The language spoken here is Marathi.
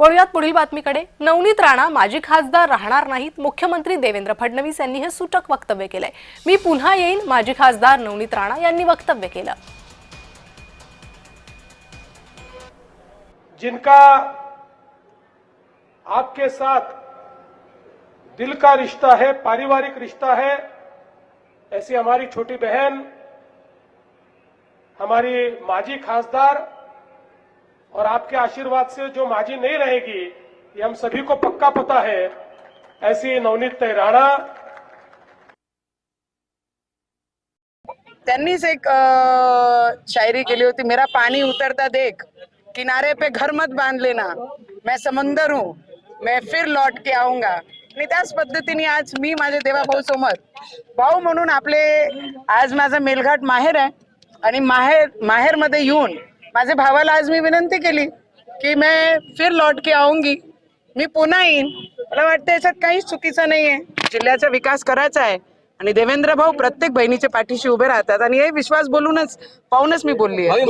वळूयात पुढील बातमीकडे. नवनीत राणा माजी खासदार राहणार नाहीत मुख्यमंत्री देवेंद्र फडणवीस यांनी हे सूचक वक्तव्य केलंय. मी पुन्हा येईन माजी खासदार नवनीत राणा यांनी वक्तव्य केलं. जिनका आपके साथ दिल का रिश्ता है पारिवारिक रिश्ता है ऐसी हमारी छोटी बहन हमारी माजी खासदार और आपके आशीर्वाद से जो माजी नहीं रहेगी ये हम सभी को पक्का पता है। ऐसी नवनीत तैराणा त्यांनीच एक शायरी केली होती मेरा पानी उतरता देख किनारे पे घर मत बांध लेना मैं समंदर हूँ मैं फिर लौट के आऊंगा। आणि त्याच पद्धतीने आज मी माझे देवा भाऊ समोर भाऊ म्हणून आपले आज माझा मेलघाट माहेर आहे आणि माहेर माहेरमध्ये येऊन माझ्या भावाला आज मी विनंती केली की मी फिर लौट के आऊंगी. मी पुन्हा येईन. मला वाटतं याच्यात काहीच चुकीचं नाहीये. जिल्ह्याचा विकास करायचा आहे आणि देवेंद्र भाऊ प्रत्येक बहिणीच्या पाठीशी उभे राहतात. आणि हे विश्वास बोलूनच पाहूनच मी बोलली आहे.